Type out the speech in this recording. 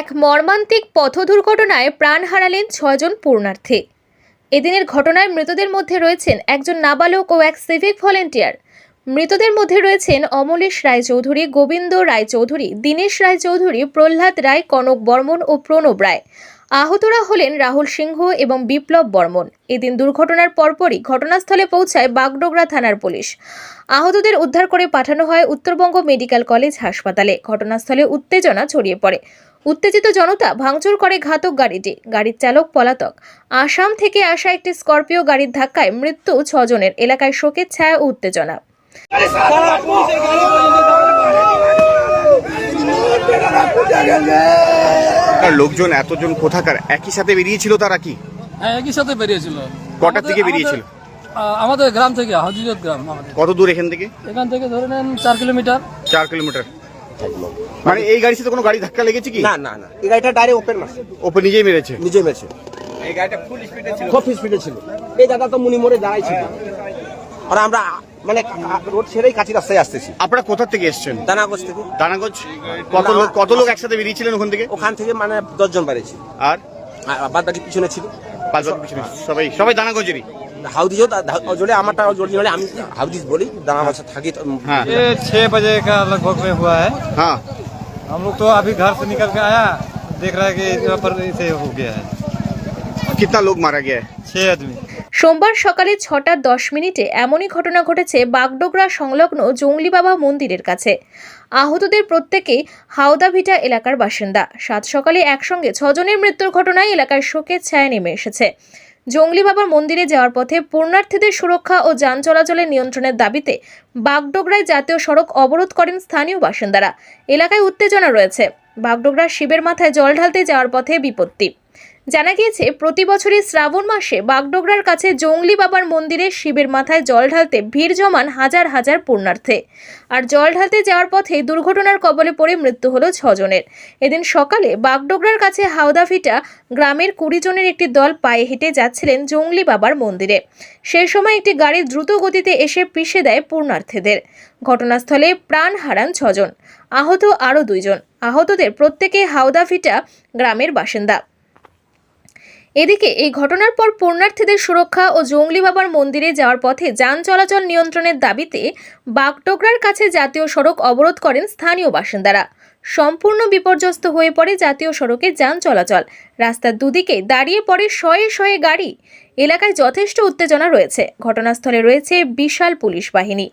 এক মর্মান্তিক পথ দুর্ঘটনায় প্রাণ হারালেন ছয়জন পূর্ণার্থী। এদিনের ঘটনায় মৃতদের মধ্যে রয়েছেন একজন নাবালক ও এক সিভিক ভলেন্টিয়ার। মৃতদের মধ্যে রয়েছেন অমলেশ রায়চৌধুরী, গোবিন্দ রায়চৌধুরী, দীনেশ রায়চৌধুরী, প্রহ্লাদ রায়, কনক বর্মন ও প্রণব রায়। আহতরা হলেন রাহুল সিংহ এবং বিপ্লব বর্মন। এদিন দুর্ঘটনার পরপরই ঘটনাস্থলে পৌঁছায় বাগডোগরা থানার পুলিশ। আহতদের উদ্ধার করে পাঠানো হয় উত্তরবঙ্গ মেডিকেল কলেজ হাসপাতালে। ঘটনাস্থলে উত্তেজনা ছড়িয়ে পড়ে। উত্তেজিত জনতা ভাঙচুর করে ঘাতক গাড়িটি। গাড়ির চালক পলাতক। আসাম থেকে আসা একটি স্করপিও গাড়ির ধাক্কায় মৃত্যু ছজনের। এলাকায় শোকের ছায়া লোকজন এতজন কোথাকার? একই সাথে বেরিয়েছিল তারা কি? হ্যাঁ একই সাথে বেরিয়েছিল। কটার থেকে বেরিয়েছিল? আমাদের- গ্রাম থেকে হাজিরত গ্রাম কত দূর এখান থেকে? এখান থেকে ধরে নেন চার কিলোমিটার। চার কিলোমিটার। মানে এই গাড়ির সাথে কোনো গাড়ি ধাক্কা লেগেছে কি? না না না। এই গাড়িটা ডাইরেক্ট ওপেন মারছে। ওপেন নিজেই মেরেছে? নিজে মেরেছে। এই গাড়িটা খুব স্পিডে ছিল। এই দাদা তো মুনি মোড়ে দাঁড়াই ছিল। আর আমরা মানে রোড ছেড়েই কাছি রাস্তায় আসতেছি আপনারা কোথা থেকে এসছেন দানাগঞ্জ থেকে দানাগঞ্জ কত লোক কত লোক একসাথে বেরিয়েছিলেন ওখান থেকে ওখান থেকে মানে দশজন বেড়েছি আর আর বাদ বাকি পিছনে ছিল পাঁচ বার পিছনে সবাই সবাই দানাগঞ্জেরই হাউদিও জলে আমারটা জলে আমি হাউদিস বলি দানাগঞ্জ থাকি তো, উম, হ্যাঁ ये छह बजे का लगभग में हुआ है হ্যাঁ हम लोग तो अभी घर से निकल के आया देख रहा है कि यहाँ पर ऐसे हो गया है কিতনা লোক মারা গিয়া হ্যায়? छह आदमी সোমবার সকালে ছটা দশ মিনিটে এমনই ঘটনা ঘটেছে বাগডোগরা সংলগ্ন জঙ্গলি বাবা মন্দিরের কাছে। আহতদের প্রত্যেকেই হাওদাভিটা এলাকার বাসিন্দা। সাত সকালে একসঙ্গে ছজনের মৃত্যুর ঘটনায় এলাকায় শোকের ছায়া নেমে এসেছে। জঙ্গলি বাবার মন্দিরে যাওয়ার পথে পূর্ণার্থীদের সুরক্ষা ও যান চলাচলের নিয়ন্ত্রণের দাবিতে বাগডোগরায় জাতীয় সড়ক অবরোধ করেন স্থানীয় বাসিন্দারা। এলাকায় উত্তেজনা রয়েছে। বাগডোগরা শিবের মাথায় জল ঢালতে যাওয়ার পথে বিপত্তি। জানা গিয়েছে, প্রতি বছরই শ্রাবণ মাসে বাগডোগরার কাছে জঙ্গলি বাবার মন্দিরে শিবের মাথায় জল ঢালতে ভিড় জমান হাজার হাজার পুণ্যার্থে। আর জল ঢালতে যাওয়ার পথে দুর্ঘটনার কবলে পড়ে মৃত্যু হলো ছজনের। এদিন সকালে বাগডোগরার কাছে হাওদাভিটা গ্রামের কুড়ি জনের একটি দল পায়ে হেঁটে যাচ্ছিলেন জঙ্গলি বাবার মন্দিরে। সেই সময় একটি গাড়ি দ্রুত গতিতে এসে পিষে দেয় পুণ্যার্থীদের। ঘটনাস্থলে প্রাণ হারান ছজন। আহত আরও দুইজন। আহতদের প্রত্যেকে হাওদাভিটা গ্রামের বাসিন্দা। এদিকে এই ঘটনার পর পুণ্যার্থীদের সুরক্ষা ও জঙ্গলি বাবার মন্দিরে যাওয়ার পথে যান চলাচল নিয়ন্ত্রণের দাবিতে বাগডোগরার কাছে জাতীয় সড়ক অবরোধ করেন স্থানীয় বাসিন্দারা। সম্পূর্ণ বিপর্যস্ত হয়ে পড়ে জাতীয় সড়কে যান চলাচল। রাস্তার দুদিকে দাঁড়িয়ে পড়ে শয়ে শয়ে গাড়ি। এলাকায় যথেষ্ট উত্তেজনা রয়েছে। ঘটনাস্থলে রয়েছে বিশাল পুলিশ বাহিনী।